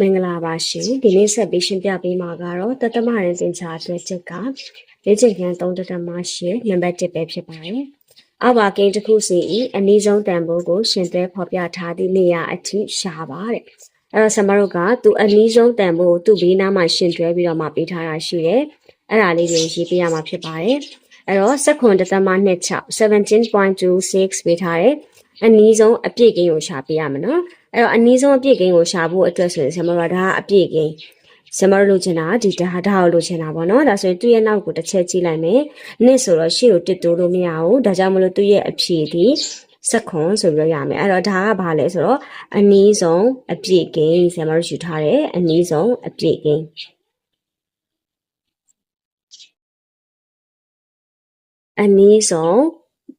မင်္ဂလာပါရှင်ဒီနေ့ဆက်ပြီးရှင်းပြပေးမှာကတော့တသမရင်စင်ချာအတွက်ချက်ကလေ့ကျင့်ခန်း3တသမရှင်းနံပါတ်1ပဲဖြစ်ပါတယ်အဘာကိန်းတစ်ခုစီဤအနည်းဆုံးတန်ဖိုးကိုရှင်သဲဖော်ပြထားသည့်နေရာအထိရှာပါတဲ့အဲ့တော့ဆမတို့ကသူအနည်းဆုံးတန်ဖိုးကိုသူ့ဘေးနားမှာရှင်တွဲပြီးတော့မှပေးထားတာရှိတယ်အဲ့ဒါလေးကိုရေးပေးရမှာဖြစ်ပါတယ်အဲ့တော့စက္ကွန်တသမ26 17.26ပေးထားတယ်အနည်းဆုံးအပြည့်ကိန်းကိုရှာပေးရမှာနော် အဲ့တော့အနည်းဆုံးအပြည့်ကိန်းကိုရှာဖို့အတွက်ဆိုရင်ဆမတို့ကဒါကအပြည့်ကိန်းဆမတို့လိုချင်တာဒီဒါဒါကိုလိုချင်တာပေါ့နော်ဒါဆိုရင်သူ့ရဲ့နောက်ကိုတစ်ချက်ကြည့်လိုက်မယ်နှစ်ဆိုတော့ရှေ့ကိုတစ်တိုးလို့မရဘူးဒါကြောင့်မလို့သူ့ရဲ့အဖြေဒီစက္ကွန်ဆိုပြီးတော့ရမယ်အဲ့တော့ဒါကဘာလဲဆိုတော့အနည်းဆုံးအပြည့်ကိန်းဆမတို့ယူထားတယ်အနည်းဆုံးအပြည့်ကိန်းအနည်းဆုံး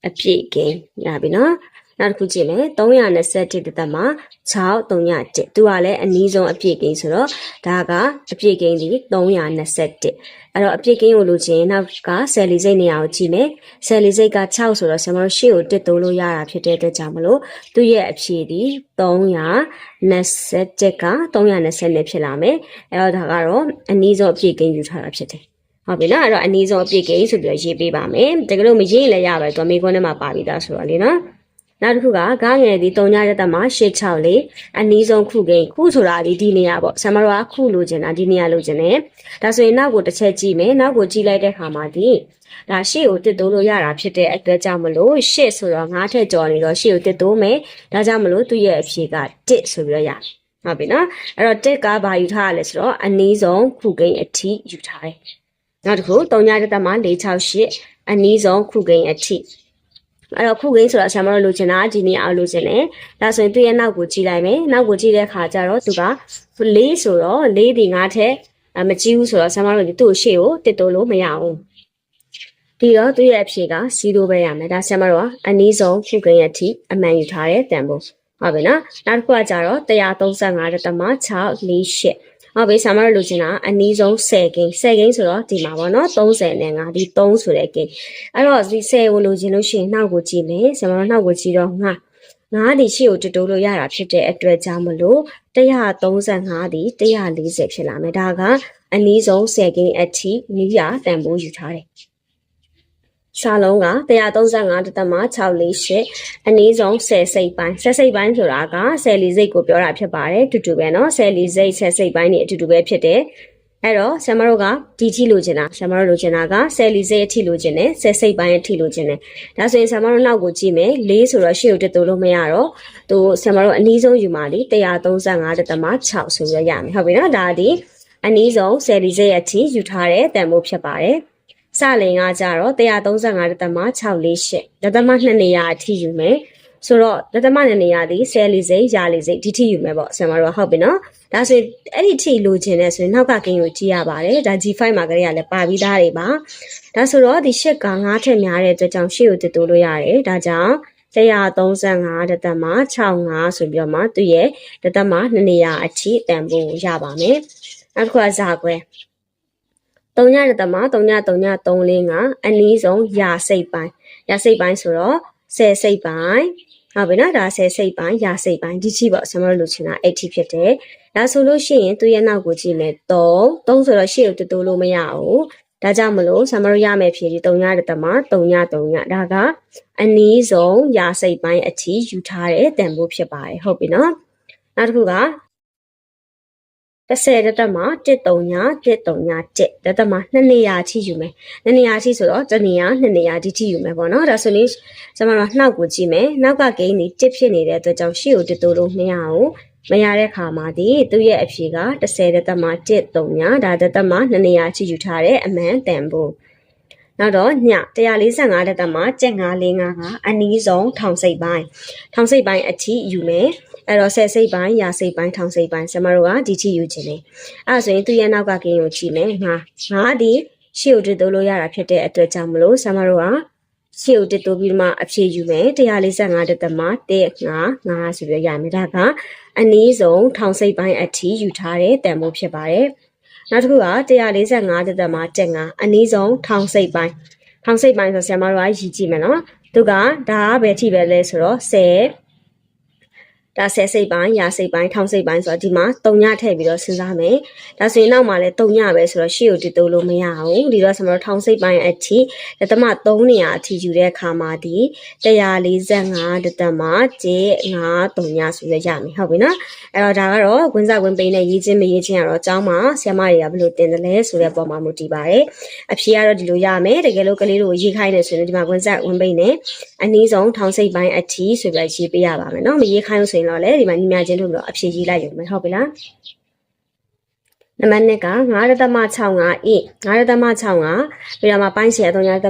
အပြည့်ကိန်းရပြီနော် နောက်တစ်ခုကြည့်မယ်321တသက်မှာ6 301သူကလည်းအနည်းဆုံးအပြည့်ကိန်းဆိုတော့ဒါကအပြည့်ကိန်းဒီ321အဲ့တော့အပြည့်ကိန်းကိုလိုချင်နောက်ကဆယ်လီစိတ်နေရာကိုကြည့်မယ်ဆယ်လီစိတ်က6ဆိုတော့ဆမတို့ရှေ့ကိုတစ်တိုးလို့ရတာဖြစ်တဲ့အတွက်ကြောင့်မလို့သူ့ရဲ့အဖြေဒီ321က320ဖြစ်လာမယ်အဲ့တော့ဒါကတော့အနည်းဆုံးအပြည့်ကိန်းယူထားတာဖြစ်တယ်ဟုတ်ပြီနော်အဲ့တော့အနည်းဆုံးအပြည့်ကိန်းဆိုပြီးတော့ရေးပေးပါမယ်တကယ်လို့မရေးရင်လည်းရပါတယ်သူကမိခွန်းထဲမှာပါပြီးသားဆိုတော့လေနော် နောက်တစ်ခုကဂါငယ်ဒီ3ညရက်သက်မှာ86လေးအနည်းဆုံးခုကိန်းခုဆိုတာဒီဒီနေရာပေါ့ဆမ်မရောကခုလိုချင်တာဒီနေရာလိုချင်တယ်ဒါဆိုရင်နောက်ကိုတစ်ချက်ကြည့်မယ်နောက်ကိုကြည့်လိုက်တဲ့ခါမှာဒီဒါရှေ့ကိုတစ်တိုးလို့ရတာဖြစ်တဲ့အတွက်ကြောင့်မလို့ရှေ့ဆိုတော့ငါးထက်ကျော်နေတော့ရှေ့ကိုတစ်တိုးမယ်ဒါကြောင့်မလို့သူ့ရဲ့အဖြေက1ဆိုပြီးတော့ရတယ်ဟုတ်ပြီနော်အဲ့တော့1ကဘာယူထားရလဲဆိုတော့အနည်းဆုံးခုကိန်းအထိယူထားတယ်နောက်တစ်ခု3ညရက်သက်မှာ468အနည်းဆုံးခုကိန်းအထိ အဲ့တော့ခုကိန်းဆိုတာဆရာမတို့လိုချင်တာဒီနေရာအောင်လိုချင်တယ်ဒါဆိုရင်သူ့ရဲ့နောက်ကိုကြည့်လိုက်မယ်နောက်ကိုကြည့်တဲ့အခါကျတော့သူက၄ဆိုတော့၄ဒီ၅ထက်မကြည့်ဘူးဆိုတော့ဆရာမတို့ဒီသူ့ရှေ့ကိုတစ်တိုးလို့မရဘူးဒီတော့သူ့ရဲ့အဖြေက0ပဲရမယ်ဒါဆရာမတို့ကအနည်းဆုံးခုကိန်းရဲ့အထိအမှန်ယူထားတဲ့တန်ဖိုးဟုတ်ပြီနော်နောက်တစ်ခုကကြတော့135 တမ6 4 8ဟုတ်ပြီဆာမရလိုချင်တာအနည်းဆုံး10ဂိမ်း10ဂိမ်းဆိုတော့ဒီမှာပေါ့နော်30နဲ့5ဒီ3ဆိုတဲ့ဂိမ်းအဲ့တော့ဒီ10ကိုလိုချင်လို့ရှိရင်နှောက်ကိုကြည့်မယ်ဆာမရနှောက်ကိုကြည့်တော့ငါငါးဒီရှေ့ကိုတတိုးလို့ရတာဖြစ်တဲ့အတွက်ကြောင့်မလို့135ဒီ140ဖြစ်လာမယ်ဒါကအနည်းဆုံး10ဂိမ်းအထိနီးရတန်ဖိုးယူထားတယ် စာလုံးက135တသမ648အနည်းဆုံး10စိတ်ပိုင်း10စိတ်ပိုင်းဆိုတာက10လီစိတ်ကိုပြောတာဖြစ်ပါတယ်တူတူပဲเนาะ10လီစိတ်10စိတ်ပိုင်းနေအတူတူပဲဖြစ်တယ်အဲ့တော့ဆမ်မတို့ကဒီထိလိုချင်တာဆမ်မတို့လိုချင်တာက10လီစိတ်အထိလိုချင်တယ်10စိတ်ပိုင်းအထိလိုချင်တယ်ဒါဆိုရင်ဆမ်မတို့နောက်ကိုကြည့်မယ်4ဆိုတော့ရှေ့ကိုတက်တိုးလို့မရတော့သူဆမ်မတို့အနည်းဆုံးယူမှလေ135တသမ6ဆိုပြီးရရမယ်ဟုတ်ပြီเนาะဒါဒီအနည်းဆုံး10လီစိတ်အထိယူထားတဲ့တန်ဖိုးဖြစ်ပါတယ် စလင်ကကြတော့135ဒသမ648ဒသမ2နေရာအထိယူမယ်ဆိုတော့ဒသမ2နေရာဒီဆယ်လီစိတ်ရာလီစိတ်ဒီထိယူမယ်ပေါ့ဆင်မတို့ဟုတ်ပြီနော်ဒါဆိုရင်အဲ့ဒီထိလိုချင်တဲ့ဆိုရင်နောက်ကကင်းကိုကြည့်ရပါတယ်ဒါ G5 မှာကလေးကလည်းပါပြီးသားတွေပါဒါဆိုတော့ဒီရှစ်က9ထက်များတဲ့အတွက်ကြောင့်ရှေ့ကိုတက်တိုးလို့ရတယ်ဒါကြောင့်135ဒသမ65ဆိုပြီးတော့မှသူ့ရဲ့ဒသမ2နေရာအထိတန်ဖို့ရပါမယ်နောက်တစ်ခုကဇာခွဲ 3ညရတမ3ည3ည345အနည်းဆုံးရာစိတ်ပိုင်းရာစိတ်ပိုင်းဆိုတော့10စိတ်ပိုင်းဟုတ်ပြီနော်ဒါ10စိတ်ပိုင်းရာစိတ်ပိုင်းဒီချိပေါ့ဆမတို့လိုချင်တာ80ဖြစ်တယ်ဒါဆိုလို့ရှိရင်သူ့ရဲ့နောက်ကိုကြည့်မယ်3 3ဆိုတော့ရှေ့ကိုတူတူလို့မရဘူးဒါကြောင့်မလို့ဆမတို့ရမယ်ဖြေဒီ3ညရတမ3ည3ညဒါကအနည်းဆုံးရာစိတ်ပိုင်းအထိယူထားတဲ့တန်ဖိုးဖြစ်ပါတယ်ဟုတ်ပြီနော်နောက်တစ်ခုက 30တက်တက်မှာ139 139 တက်တက်မှာ2နေရာချိယူမယ်2နေရာချိဆိုတော့1နေရာ2နေရာဒီချိယူမယ်ပေါ့နော်ဒါဆိုရင်ကျွန်တော်နှောက်ကိုကြည့်မယ်နောက်ကဂိမ်းဒီ1ဖြစ်နေတဲ့အတွက်ကြောင့်ရှေ့ကိုတတိုးလို့မရဘူးမရတဲ့ခါမှာဒီသူ့ရဲ့အဖြေက30တက်တက်မှာ139ဒါတက်တက်မှာ2နေရာချိယူထားတဲ့အမှန်တန်ဖို့နောက်တော့ည145တက်တက်မှာ7545ကအနည်းဆုံးထောင်စိတ်ပိုင်းထောင်စိတ်ပိုင်းအထိယူမယ် အဲ့တော့ဆယ်စိတ်ပိုင်းရာစိတ်ပိုင်းထောင်စိတ်ပိုင်းဆမတို့ကဒီချိယူခြင်းလေအဲ့ဆိုရင်သူ့ရဲ့နောက်ကကင်းကိုကြည့်မယ်ငါငါဒီရှေ့ကိုတည်တိုးလို့ရတာဖြစ်တဲ့အတွက်ကြောင့်မလို့ဆမတို့ကရှေ့ကိုတည်တိုးပြီးမှအဖြေယူမယ်145တက်သမ1 5 5ဆိုပြီးရမယ်ဒါကအနည်းဆုံးထောင်စိတ်ပိုင်းအထိယူထားတဲ့တန်ဖိုးဖြစ်ပါတယ်နောက်တစ်ခုက145တက်သမတက်5အနည်းဆုံးထောင်စိတ်ပိုင်းထောင်စိတ်ပိုင်းဆိုဆရာမတို့ကရည်ကြည့်မယ်နော်သူကဒါကဘယ်ထိပဲလဲဆိုတော့10 ဒါဆယ်စိတ်ပိုင်းရာစိတ်ပိုင်းထောင်စိတ်ပိုင်းဆိုတော့ဒီမှာတုံညထည့်ပြီးတော့စဉ်းစားမယ်ဒါဆိုရင်နောက်မှာလည်းတုံညပဲဆိုတော့ရှေ့ကိုတည်တိုးလို့မရဘူးဒီတော့ကျွန်တော်ထောင်စိတ်ပိုင်းအထိတသမ3နေရာအထိယူတဲ့အခါမှာဒီ145တသမ75တုံညဆိုရရမယ်ဟုတ်ပြီနော်အဲ့တော့ဒါကတော့ဝင်းစားဝင်းပိန်နဲ့ရေးချင်းမရေးချင်းကတော့အကြောင်းမှာဆရာမတွေကဘယ်လိုတင်တယ်လဲဆိုတဲ့ပုံမှာမူတည်ပါတယ်အဖြေကတော့ဒီလိုရမယ်တကယ်လို့ကလေးတို့ရေးခိုင်းတယ်ဆိုရင်ဒီမှာဝင်းစားဝင်းပိန်နဲ့အနည်းဆုံးထောင်စိတ်ပိုင်းအထိဆိုပြီးရေးပေးရပါမယ်နော်မရေးခိုင်းလို့ဆိုရင်တော့လေဒီမှာညီမချင်းတို့ပြီးတော့အဖြေရေးလိုက်ရုံပဲဟုတ်ပြီလားနံပါတ်1က9.65 e 9.65ပြီးတော့မှပိုင်းစီရ3.8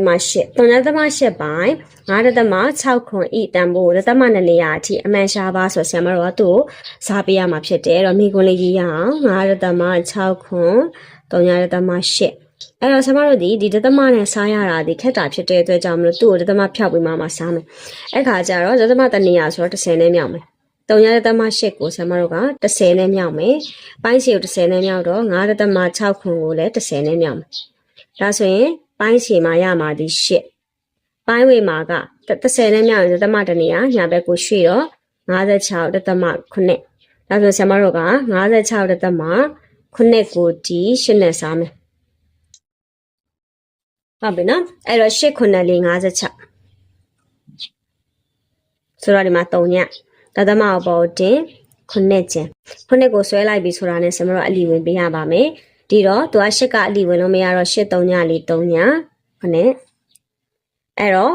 3.8ပိုင်း9.6ခွန် e တန်ဖိုးဒသမ2နေရာအထိအမှန်ရှားပါဆိုဆရာမတို့ကသူ့ကိုစားပေးရမှာဖြစ်တယ်အဲ့တော့မိကွန်းလေးရေးရအောင်9.6ခွန်3.8အဲ့တော့ဆရာမတို့ဒီဒီဒသမနဲ့စားရတာဒီခက်တာဖြစ်တဲ့အတွက်ကြောင့်မလို့သူ့ကိုဒသမဖြောက်ပြီးမှမှစားမယ်အဲ့ခါကျတော့ဒသမတနေရာဆိုတော့30နဲ့မြောက်မယ် 3ရတမ8ကိုဆရာမတို့က30နဲ့မြောက်မယ်။ပိုင်းစီကို30နဲ့မြောက်တော့9ရတမ6ခွန်ကိုလည်း30နဲ့မြောက်မယ်။ဒါဆိုရင်ပိုင်းစီမှာရမှာဒီ8။ပိုင်းဝေမှာက30နဲ့မြောက်ရင်တမတနေရညာဘက်ကိုရွှေ့တော့56တသမ9။ဒါဆိုဆရာမတို့က56တသမ9ကိုဒီ8နဲ့စားမယ်။ဟုတ်ပြီနော်။အဲ့တော့8ခုနဲ့လေး56ဆိုတော့ဒီမှာ3ည တသမအပေါ်တင်ခုနှစ်ကျင်ခုနှစ်ကိုဆွဲလိုက်ပြီဆိုတာနဲ့ဆမတော့အလီဝင်ပေးရပါမယ်ဒီတော့သူကရှစ်ကအလီဝင်လို့မရတော့ရှစ်3ညလေး3ညခုနှစ်အဲ့တော့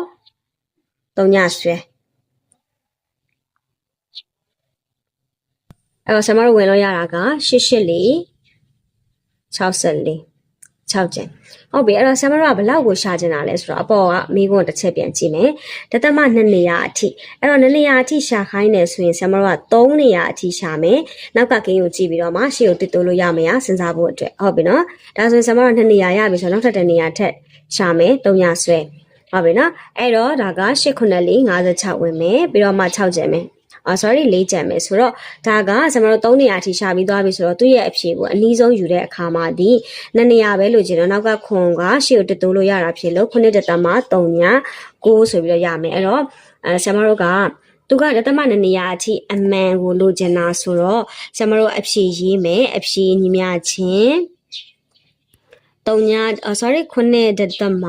3ညဆွဲအဲ့တော့ဆမတို့ဝင်လို့ရတာကရှစ်ရှစ်လေး64 6ကျင်ဟုတ်ပြီအဲ့တော့ဆမ်မရကဘလောက်ကိုရှာချင်တာလဲဆိုတော့အပေါ်ကမိကုန်းတစ်ချက်ပြန်ကြည့်မယ်ဒသမ2နေရာအထိအဲ့တော့2နေရာအထိရှာခိုင်းနေဆိုရင်ဆမ်မရက3နေရာအထိရှာမယ်နောက်ကကင်းကိုကြည့်ပြီးတော့မှရှေ့ကိုတစ်တိုးလို့ရမရစဉ်းစားဖို့အတွက်ဟုတ်ပြီနော်ဒါဆိုရင်ဆမ်မရ2နေရာရပြီဆိုတော့နောက်ထပ်တစ်နေရာထက်ရှာမယ်3ညဆွဲဟုတ်ပြီနော်အဲ့တော့ဒါက8 9 4 56ဝင်မယ်ပြီးတော့မှ6ကျန်မယ်အာ sorry ၄ကြံမယ်ဆိုတော့ဒါကကျွန်တော်တို့၃နေရာထိရှာပြီးသွားပြီဆိုတော့သူ့ရဲ့အဖြေကိုအနည်းဆုံးယူတဲ့အခါမှာဒီနှစ်နေရာပဲလို့ကျင်တော့နောက်ကခွန်ကရှေ့ကိုတတိုးလို့ရတာဖြစ်လို့ခုနှစ်တသမ3ည9ဆိုပြီးတော့ရမယ်အဲ့တော့အဲကျွန်တော်တို့ကသူကရတမနနေရာအထိအမှန်ကိုလိုချင်တာဆိုတော့ကျွန်တော်တို့အဖြေရေးမယ်အဖြေညီမချင်း တုံညာ sorry ခုနှစ်တသမ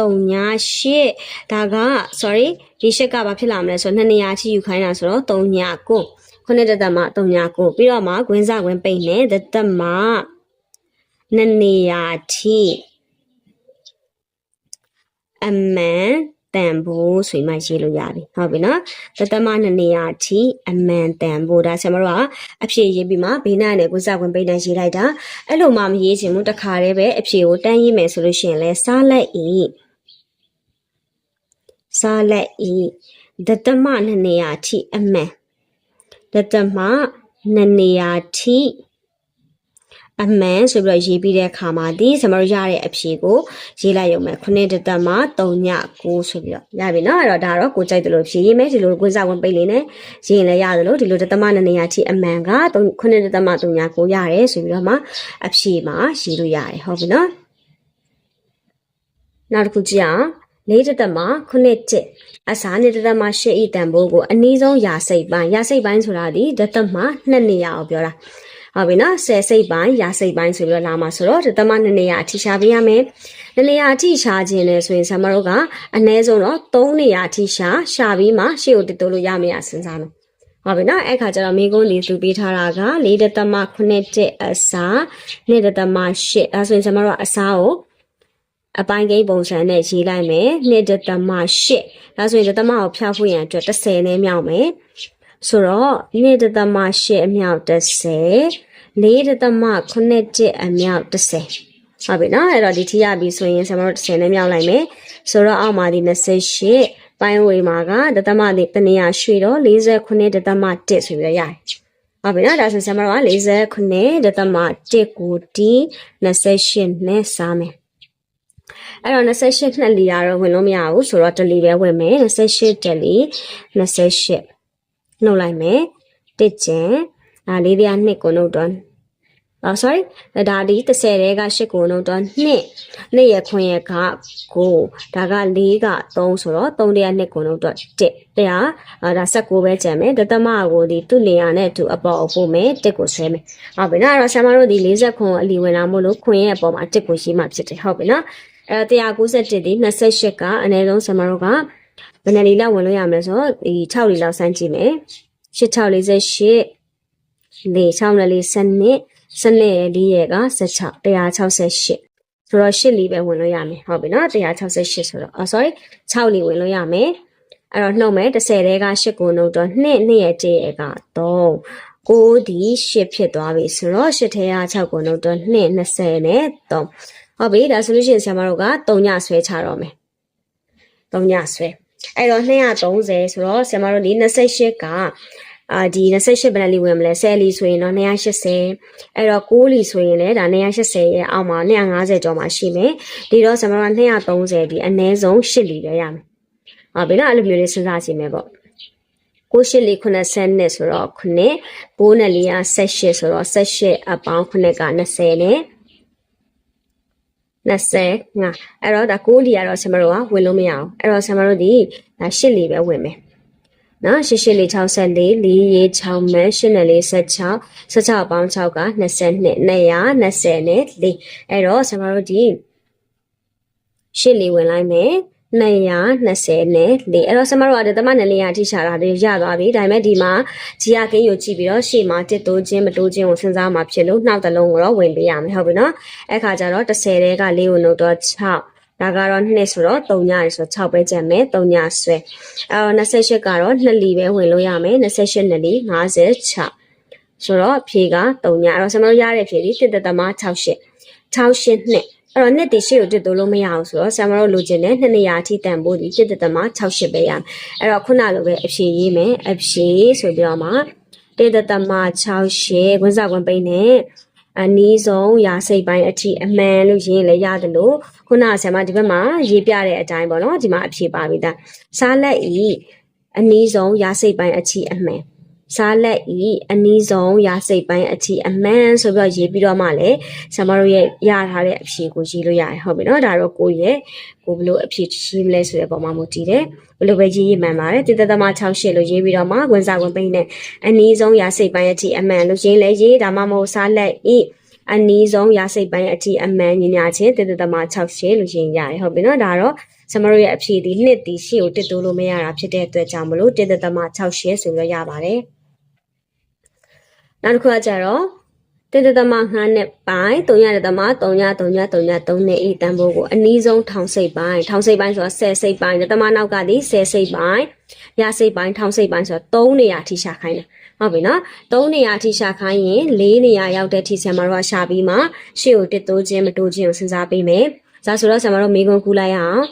တုံညာရှစ်ဒါက sorry ဒီရှစ်ကဘာဖြစ်လာမလဲဆိုတော့နှစ်နေရာချီယူခိုင်းတာဆိုတော့တုံညာကိုခုနှစ်တသမတုံညာကိုပြီးတော့မှခွင်းစခွင်းပိတ်နေတသမနှစ်နေရာချီအမှန် တန်ဖို့ဆိုမှရေးလို့ရပြီဟုတ်ပြီနော်သတ္တမနှစ်နေရာအထိအမှန်တန်ဖို့ဒါဆရာမတို့ကအဖြေရေးပြီးမှဘေးနားနဲ့ကိုစဝင်ပိတ်နဲ့ရေးလိုက်တာအဲ့လိုမှမရေးချင်ဘူးတခါတည်းပဲအဖြေကိုတန်းရေးမယ်ဆိုလို့ရှိရင်လဲစားလက်ဤစားလက်ဤသတ္တမနှစ်နေရာအထိအမှန်သတ္တမနှစ်နေရာအထိ အမှန်ဆိုပြီးတော့ရေးပြီးတဲ့အခါမှာဒီကျွန်တော်ရတဲ့အဖြေကိုရေးလိုက်ရုံပဲ9တက်တက်မှာ3ည9ဆိုပြီးတော့ရပြီနော်အဲ့တော့ဒါတော့ကိုကြိုက်တယ်လို့ဖြေရေးမယ်ဒီလိုကွင်းစားဝင်ပိတ်လေးနဲ့ရေးရင်လည်းရတယ်လို့ဒီလိုတသမနနေရာချီအမှန်က9တက်တက်မှာ3ည9ရတယ်ဆိုပြီးတော့မှအဖြေမှာရေးလို့ရတယ်ဟုတ်ပြီနော်နောက်တစ်ခုကြည့်အောင်လေးတက်တက်မှာ9ချက်အစားနဲ့တက်တက်မှာ10ဤတန်ဖိုးကိုအနည်းဆုံးရာစိတ်ပိုင်းရာစိတ်ပိုင်းဆိုတာဒီတက်တက်မှာ2နေရာကိုပြောတာ ဟုတ်ပြီနော်ဆယ်စိတ်ပိုင်းရာစိတ်ပိုင်းဆိုပြီးတော့လာမှာဆိုတော့ဒီသမနှစ်နေရာအထိရှာပေးရမယ်နှစ်နေရာအထိရှာခြင်းလဲဆိုရင်ဆမတို့ကအနည်းဆုံးတော့၃နေရာအထိရှာရှာပြီးမှရှေ့ကိုတည်တိုးလို့ရမရစဉ်းစားမယ်ဟုတ်ပြီနော်အဲ့ခါကျတော့မိကုန်းလေးသူပေးထားတာက၄ဒသမ9တဲ့အစား2ဒသမ8အဲဆိုရင်ကျွန်တော်တို့အစားကိုအပိုင်းကိန်းပုံစံနဲ့ရေးလိုက်မယ်2ဒသမ8ဒါဆိုရင်ဒသမကိုဖြောက်ဖို့ရန်အတွက်30နဲ့မြောက်မယ် ဆိုတော့2ဒသမ8အမြောက်30 4ဒသမ9ကျအမြောက်30ဟုတ်ပြီနော်အဲ့တော့ဒီထိရပြီဆိုရင်ဆရာမတို့30နဲ့မြောက်လိုက်မယ်ဆိုတော့အောက်မှာဒီ28ပိုင်းဝေမှာကဒသမဒီတနေရရွှေတော့49ဒသမ1ဆိုပြီးတော့ရတယ်ဟုတ်ပြီနော်ဒါဆိုဆရာမတို့က49ဒသမ1ကိုဒီ28နဲ့စားမယ်အဲ့တော့28နှစ်လီကတော့ဝင်လို့မရဘူးဆိုတော့တလီပဲဝင်မယ်28တလီ28 နှုတ်လိုက်မယ်တစ်ကျင်ဒါလေးတရားနှစ်ကိုနှုတ်တော့အော် sorry ဒါဒီ30တဲက8ကိုနှုတ်တော့2 2ရခွင်ရကကိုဒါက4က3ဆိုတော့3တဲက2ကိုနှုတ်တော့1တရားအာဒါ16ပဲကျန်မယ်တသမကိုဒီသူ့နေရာနဲ့သူအပေါ်အဖို့မယ်1ကိုဆွဲမယ်ဟုတ်ပြီနော်အဲ့တော့ဆရာမတို့ဒီ40ခွန်အလီဝင်လာမို့လို့ခွင်ရဲ့အပေါ်မှာ1ကိုရှိမှဖြစ်တယ်ဟုတ်ပြီနော်အဲ့တော့191ဒီ28ကအနည်းဆုံးဆရာမတို့က ဘယ်နှစ်လီလောက်ဝင်လို့ရမလဲဆိုတော့ဒီ6လီလောက်စမ်းကြည့်မယ်8648လေ6နဲ့လေး7နှစ်စနစ်လေးရက16 168ဆိုတော့8လီပဲဝင်လို့ရမယ်ဟုတ်ပြီနော်168ဆိုတော့အော် sorry 6လီဝင်လို့ရမယ်အဲ့တော့နှုတ်မယ်30တဲက8ကိုနှုတ်တော့2 2ရဲ့1ရဲ့က3 9ဒီ8ဖြစ်သွားပြီဆိုတော့8ထဲက6ကိုနှုတ်တော့2 20နဲ့3ဟုတ်ပြီဒါဆိုလို့ရှိရင်ဆရာမတို့က3ညဆွဲချတော့မယ်3ညဆွဲ အဲ့တော့230ဆိုတော့ဆရာမတို့ဒီ28ကအာဒီ28ဘယ်နှလီဝင်မလဲ10လီဆိုရင်တော့280အဲ့တော့9လီဆိုရင်လည်းဒါ280ရဲ့အောက်မှာ250ကျော်မှာရှိမယ်ဒီတော့ဆရာမတို့က230ဒီအနည်းဆုံး8လီပဲရမယ်ဟုတ်ပြီနော်အဲ့လိုမျိုးလေးစဉ်းစားကြည့်မယ်ပေါ့ကိုရှိလီ90နဲ့ဆိုတော့9 9နဲ့လီက18ဆိုတော့18အပေါင်း9က20နဲ့ 20ငါအဲ့တော့ဒါ9လီကတော့ဆရာမတို့ကဝင်လို့မရအောင်အဲ့တော့ဆရာမတို့ဒီဒါ8လီပဲဝင်မယ်နော်ရှစ်ရှစ်လေး64လေးရေး6မဲ8နဲ့လေး16 16ပေါင်း6က22 220နဲ့4အဲ့တော့ဆရာမတို့ဒီရှစ်လေးဝင်လိုက်မယ် 220နဲ့4အဲ့တော့ဆမတို့ကတမနဲ့လေးရအထိရှာတာတွေရသွားပြီဒါပေမဲ့ဒီမှာဂျီယာကင်းကိုကြည့်ပြီးတော့ရှေ့မှာတစ်တိုးချင်းမတိုးချင်းကိုစဉ်းစားမှာဖြစ်လို့နှောက်တစ်လုံးကိုတော့ဝင်ပေးရမယ်ဟုတ်ပြီနော်အဲ့ခါကျတော့30တဲက4ကိုနှုတ်တော့6ဒါကတော့2ဆိုတော့3ညရဆို6ပဲကျန်မယ်3ညဆွဲအဲတော့28ကတော့2လီပဲဝင်လို့ရမယ်28နှစ်လီ56ဆိုတော့ဖြေက3ညအဲ့တော့ဆမတို့ရတဲ့ဖြေဒီတစ်သက်သမား68 68နှစ် အဲ့တော့နှစ်တည်ရှိကိုတစ်တိုးလို့မရအောင်ဆိုတော့ဆရာမတို့လိုချင်တဲ့နှစ်နေရာအထိတန်ဖို့ဒီတစ်သက်သမား68ပဲရမယ်အဲ့တော့ခုနလိုပဲအဖြေရေးမယ်အဖြေဆိုပြီးတော့မှတစ်သက်သမား68ခွန်းစာခွန်းပိန်းနဲ့အနီးဆုံးရာစိတ်ပိုင်းအထိအမှန်လို့ရင်းလည်းရတယ်လို့ခုနဆရာမဒီဘက်မှာရေးပြတဲ့အတိုင်းပေါ့နော်ဒီမှာအဖြေပါပြီဒါစားလက်ဤအနီးဆုံးရာစိတ်ပိုင်းအထိအမှန် စားလက်ဤအနီးဆုံးရာစိတ်ပိုင်းအထိအမှန်ဆိုပြီးတော့ရေးပြီးတော့မှလည်းဆရာမတို့ရဲ့ရထားတဲ့အဖြေကိုရေးလို့ရတယ်ဟုတ်ပြီနော်ဒါတော့ကိုယ့်ရဲ့ကိုဘယ်လိုအဖြေရေးမလဲဆိုတဲ့ပုံမှာမူတည်တယ်ဘယ်လိုပဲရေးရေးမှန်ပါတယ်တိတသမ68လို့ရေးပြီးတော့မှဝင်စားဝင်ပိန်းနဲ့အနီးဆုံးရာစိတ်ပိုင်းအထိအမှန်လို့ရေးလဲရေးဒါမှမဟုတ်စားလက်ဤအနီးဆုံးရာစိတ်ပိုင်းအထိအမှန်ညညာချင်းတိတသမ68လို့ရေးရတယ်ဟုတ်ပြီနော်ဒါတော့ဆမတို့ရဲ့အဖြေဒီနှစ်ဒီရှေ့ကိုတစ်တိုးလို့မရတာဖြစ်တဲ့အတွက်ကြောင့်မလို့တိတသမ68ဆိုပြီးတော့ရပါတယ် နောက်တစ်ခုကကြတော့တေတသမငှားနဲ့ပိုင်း3ရတသမ3ည3ည3ည3နဲ့ဤတန်ဖိုးကိုအနည်းဆုံးထောင်စိတ်ပိုင်းထောင်စိတ်ပိုင်းဆိုတာ10စိတ်ပိုင်းတသမနောက်ကဒီ10စိတ်ပိုင်းရစိတ်ပိုင်းထောင်စိတ်ပိုင်းဆိုတော့3နေရာထိရှာခိုင်းတယ်ဟုတ်ပြီနော်3နေရာထိရှာခိုင်းရင်4နေရာရောက်တဲ့ထိဆရာမတို့ကရှာပြီးမှရှေ့ကိုတစ်တိုးခြင်းမတိုးခြင်းကိုစဉ်းစားပေးမယ်ဒါဆိုတော့ဆရာမတို့မိကုံကူလိုက်ရအောင်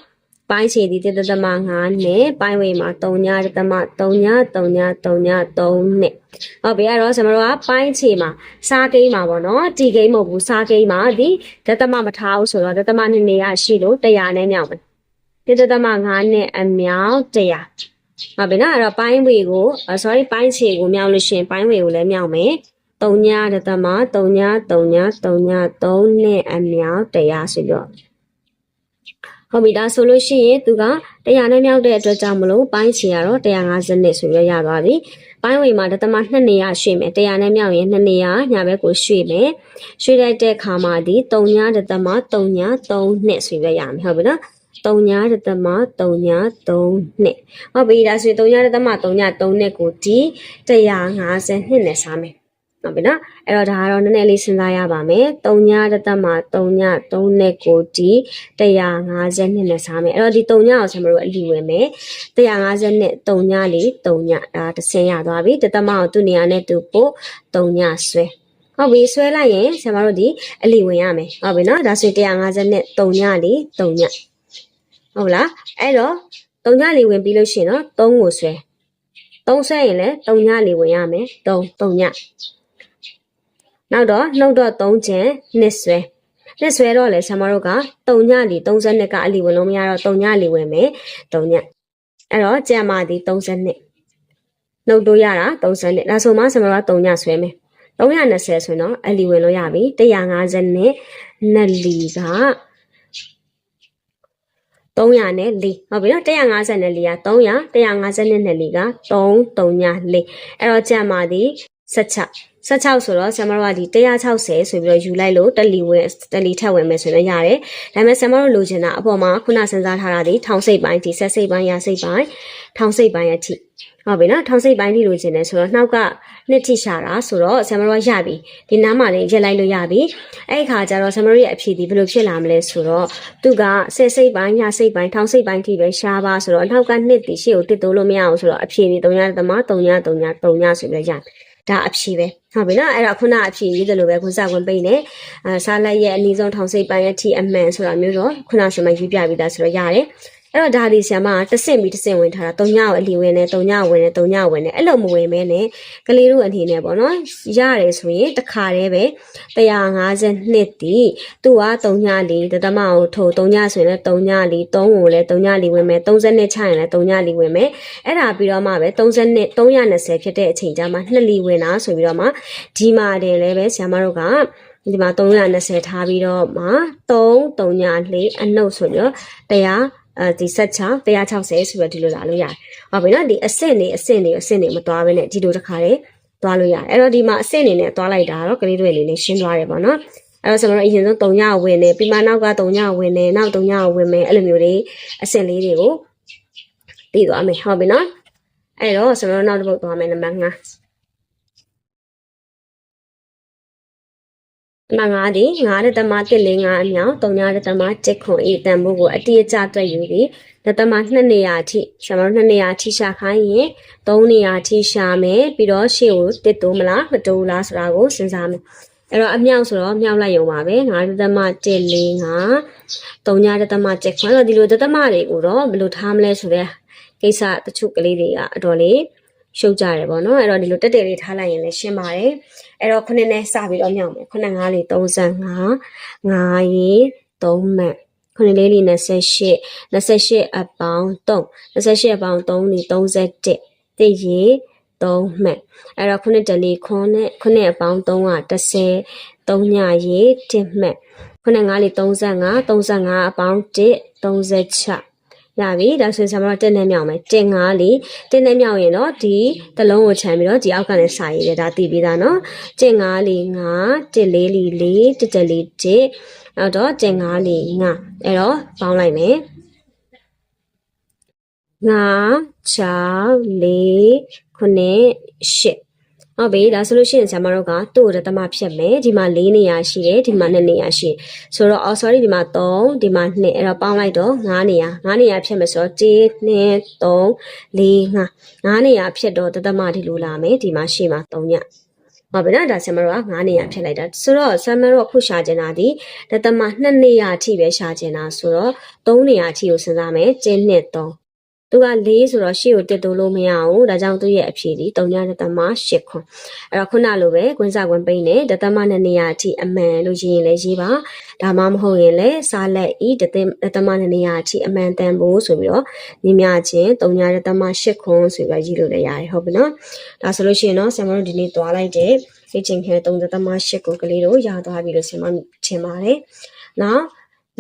ပိုင်းခြေဒီတသမ9နဲ့ပိုင်းဝေမှာ3ညတသမ3ည3ည3ည3နဲ့ဟုတ်ပြီအဲ့တော့ကျွန်တော်တို့ကပိုင်းခြေမှာစားကိန်းမှာပေါ့နော်တီကိန်းမဟုတ်ဘူးစားကိန်းမှာဒီတသမမထားဘူးဆိုတော့တသမ2နေရရှိလို့100နဲ့မြောက်မယ်ဒီတသမ9နဲ့အမြောက်100ဟုတ်ပြီနော်အဲ့တော့ပိုင်းဝေကို sorry ပိုင်းခြေကိုမြောက်လို့ရှိရင်ပိုင်းဝေကိုလည်းမြောက်မယ်3ညတသမ3ည3ည3ည3နဲ့အမြောက်100ဆိုတော့ ဟုတ်ပြီဒါဆိုလို့ရှိရင်သူက100နဲ့မြောက်တဲ့အတွက်ကြောင့်မလို့ပိုင်းချီကတော့150နဲ့ဆိုရရသွားပြီပိုင်းဝေမှာဒသမ2နေရရွှေ့မယ်100နဲ့မြောက်ရင်2နေရညာဘက်ကိုရွှေ့မယ်ရွှေ့လိုက်တဲ့ခါမှာဒီ3ညဒသမ3ည3နဲ့ဆိုရရမယ်ဟုတ်ပြီနော်3ညဒသမ3ည3နဲ့ဟုတ်ပြီဒါဆိုရင်3ညဒသမ3ည3နဲ့ကိုဒီ150နဲ့စားမယ် ဟုတ်ပြီနော်အဲ့တော့ဒါကတော့နည်းနည်းလေးစဉ်းစားရပါမယ်3ညတစ်သက်မှာ3ည3နဲ့ကိုဒီ150နဲ့စားမယ်အဲ့တော့ဒီ3ညကိုကျွန်တော်တို့အလီဝယ်မယ်150နဲ့3ညလေး3ညဒါတစ်ဆင်းရသွားပြီတစ်သက်မကိုသူ့နေရာနဲ့သူပို့3ညဆွဲဟုတ်ပြီဆွဲလိုက်ရင်ကျွန်တော်တို့ဒီအလီဝင်ရမယ်ဟုတ်ပြီနော်ဒါဆို150နဲ့3ညလေး3ညဟုတ်လားအဲ့တော့3ညလေးဝင်ပြီးလို့ရှိရင်တော့3ကိုဆွဲ3ဆွဲရင်လည်း3ညလေးဝင်ရမယ်3 3ည နောက်တော့နှုတ်တော့3ကျင်နှစ်ဆွဲနှစ်ဆွဲတော့လေဆမတို့က3ညလီ32ကအလီဝင်လို့မရတော့3ညလီဝင်မယ်3ညအဲ့တော့ကြံမာဒီ32နှုတ်တို့ရတာ32ဒါဆိုမှဆမတို့က3ညဆွဲမယ်320ဆိုရင်တော့အလီဝင်လို့ရပြီ150နဲ့နှစ်လီက300နဲ့4ဟုတ်ပြီနော်150နဲ့4က300 150နဲ့2လီက3 3ည4အဲ့တော့ကြံပါသည်16 16ဆိုတော့ဆမ်မတို့ကဒီ160ဆိုပြီးတော့ယူလိုက်လို့တက်လီဝင်တက်လီထပ်ဝင်မယ်ဆိုရင်လည်းရတယ်။ဒါပေမဲ့ဆမ်မတို့လိုချင်တာအပေါ်မှာခုနစဉ်းစားထားတာဒီထောင်စိတ်ပိုင်းဒီဆက်စိတ်ပိုင်းရစိတ်ပိုင်းထောင်စိတ်ပိုင်းရထိဟုတ်ပြီနော်ထောင်စိတ်ပိုင်းထိလိုချင်တယ်ဆိုတော့နောက်ကနှစ်ထိရှာတာဆိုတော့ဆမ်မတို့ကရပြီဒီနားမှာလည်းရက်လိုက်လို့ရပြီအဲ့ဒီခါကျတော့ဆမ်မတို့ရဲ့အဖြေဒီဘယ်လိုဖြစ်လာမလဲဆိုတော့သူကဆက်စိတ်ပိုင်းရစိတ်ပိုင်းထောင်စိတ်ပိုင်းထိပဲရှားပါဆိုတော့နောက်ကနှစ်တိရှေ့ကိုတစ်တိုးလို့မရအောင်ဆိုတော့အဖြေဒီ3ညသမား3ည3ည3ညဆိုပြီးတော့ရ ဒါအဖြေပဲဟုတ်ပြီနော်အဲ့တော့ခုနအဖြေရေးတယ်လို့ပဲခွန်းစားဝင်ပိတ်နေအဲစားလိုက်ရဲ့အနည်းဆုံးထောင်စိတ်ပိုင်းရဲ့ထိအမှန်ဆိုတာမျိုးတော့ခုနရှင်မရေးပြပြီးသားဆိုတော့ရတယ် အဲ့တော့ဒါဒီဆရာမတဆင့်ပြီးတဆင့်ဝင်ထားတာ၃ညကိုအလီဝင်နေ၃ညဝင်နေ၃ညဝင်နေအဲ့လိုမဝင်မဲနဲ့ကလေးတို့အနေနဲ့ပေါ့နော်ရတယ်ဆိုရင်တစ်ခါတည်းပဲ152တီသူက3ညလီတသမကိုထိုး3ညဆိုရင်လည်း3ညလီ3ကိုလည်း3ညလီဝင်မယ်30နဲ့ချရင်လည်း3ညလီဝင်မယ်အဲ့ဒါပြီးတော့မှပဲ30နဲ့320ဖြစ်တဲ့အချိန်ကျမှ2လီဝင်တာဆိုပြီးတော့မှဒီမှာတင်လည်းပဲဆရာမတို့ကဒီမှာ320ထားပြီးတော့မှ3 3ညလေးအနှုတ်ဆိုပြီးတော့တရား အဲဒီဆက်ချ160ဆိုပြီးတော့ဒီလိုလာလို့ရတယ်။ဟုတ်ပြီနော်ဒီအဆင့်နေအဆင့်နေအဆင့်နေမသွားဘဲနဲ့ဒီလိုတစ်ခါလေးသွားလို့ရတယ်။အဲ့တော့ဒီမှာအဆင့်နေနဲ့သွားလိုက်တာတော့ကလေးတွေအနေနဲ့ရှင်းသွားတယ်ပေါ့နော်။အဲ့တော့ကျွန်တော်တို့အရင်ဆုံး3ညဝင်နေပြီးမှနောက်က3ညဝင်နေနောက်3ညဝင်မယ်အဲ့လိုမျိုးလေးအဆင့်လေးတွေကိုသိသွားမယ်ဟုတ်ပြီနော်။အဲ့တော့ကျွန်တော်တို့နောက်တစ်ပုတ်သွားမယ်နံပါတ်5 နံပါတ်5ဒီ9တက်မ1လေး5အမြောက်3ညတက်မ7ခွန်ဤတန်ဖို့ကိုအတိအကျတွက်ယူပြီးတက်တမ2နေရာအထိကျွန်တော်တို့2နေရာအထိရှာခိုင်းရင်3နေရာအထိရှာမယ်ပြီးတော့ရှေ့ကိုတစ်တိုးမလားမတိုးလားဆိုတာကိုစဉ်းစားမယ်အဲ့တော့အမြောက်ဆိုတော့မြောက်လိုက်ရုံပါပဲ9တက်မ1လေး5 3ညတက်မ7ခွန်အဲ့တော့ဒီလိုတက်မတွေကိုတော့ဘယ်လိုထားမလဲဆိုတဲ့ကိစ္စတချို့ကလေးတွေကအတော်လေး ရှုပ်ကြတယ်ပေါ့နော်အဲ့တော့ဒီလိုတက်တယ်လေးထားလိုက်ရင်လည်းရှင်းပါတယ်အဲ့တော့ခုနှစ်နဲ့စပြီးတော့မြောက်မယ်ခုနှစ်5လေး35 5ရေ3မှတ်ခုနှစ်လေးလေး28 28အပေါင်း3 28အပေါင်း3နေ31တိရေ3မှတ်အဲ့တော့ခုနှစ်တလေးခွန်းနဲ့ခုနှစ်အပေါင်း3က30 3ညရေ1မှတ်ခုနှစ်5လေး35 35အပေါင်း1 36 ရပြီဒါဆိုရင်ဆရာမတို့တက်နေမြောက်မယ်တင်ငါးလေးတင်နေမြောက်ရင်တော့ဒီတလုံးကိုခြံပြီးတော့ဒီအောက်ကနေစာရေးတယ်ဒါသိပြီးသားနော်တင်ငါးလေးငါတစ်လေးလေးလေးတစ်တက်လေးတစ်နောက်တော့တင်ငါးလေးငါအဲ့တော့ပေါင်းလိုက်မယ်ငါ6လေးခုနှစ်ရှစ် ဟုတ်ပြီဒါဆိုလို့ရှိရင်ဆရာမတို့ကသူ့ကိုတသမဖြတ်မယ်ဒီမှာ၄နေရာရှိတယ်ဒီမှာ2နေရာရှိဆိုတော့ oh sorry ဒီမှာ3ဒီမှာ2အဲ့တော့ပေါင်းလိုက်တော့9နေရာ9နေရာဖြတ်မယ်ဆိုတော့1 2 3 4 5 9နေရာဖြတ်တော့တသမဒီလိုလာမယ်ဒီမှာရှိမှာ3ညဟုတ်ပြီနော်ဒါဆမ်မရောက9နေရာဖြတ်လိုက်တာဆိုတော့ဆမ်မရောခုရှာကျင်တာဒီတသမ2နေရာအထိပဲရှာကျင်တာဆိုတော့3နေရာအထိကိုစဉ်းစားမယ်1နဲ့3 သူက၄ဆိုတော့ရှေ့ကိုတက်တိုးလို့မရဘူးဒါကြောင့်သူ့ရဲ့အဖြေဒီ3ညတသမ8ခွန်အဲ့တော့ခုနလိုပဲကွင်းစာကွင်းပိန်းနဲ့တသမ2နေရာအထိအမှန်လို့ရေးရင်လည်းရေးပါဒါမှမဟုတ်ရင်လည်းစားလက်ဤတသမ2နေရာအထိအမှန်တန်ဖို့ဆိုပြီးတော့ညီမချင်း3ညတသမ8ခွန်ဆိုပြီးရေးလို့လည်းရတယ်ဟုတ်ပြီနော်ဒါဆိုလို့ရှိရင်တော့ဆင်မတို့ဒီနေ့သွားလိုက်တဲ့လေ့ကျင့်ခဲ3သမ8ကိုကလေးတို့ရသွားပြီလို့ဆင်မထင်ပါတယ်နောက်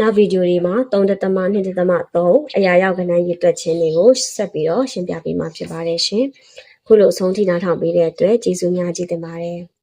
နောက်ဗီဒီယိုတွေမှာ3.2.3အရာရောက်ကဏ္ဍရည်တွက်ခြင်းတွေကိုဆက်ပြီးတော့ရှင်းပြပေးမှာဖြစ်ပါတယ်ရှင်။ခုလိုအဆုံးထိနားထောင်ပေးတဲ့အတွက်ကျေးဇူးများကြီးတင်ပါတယ်။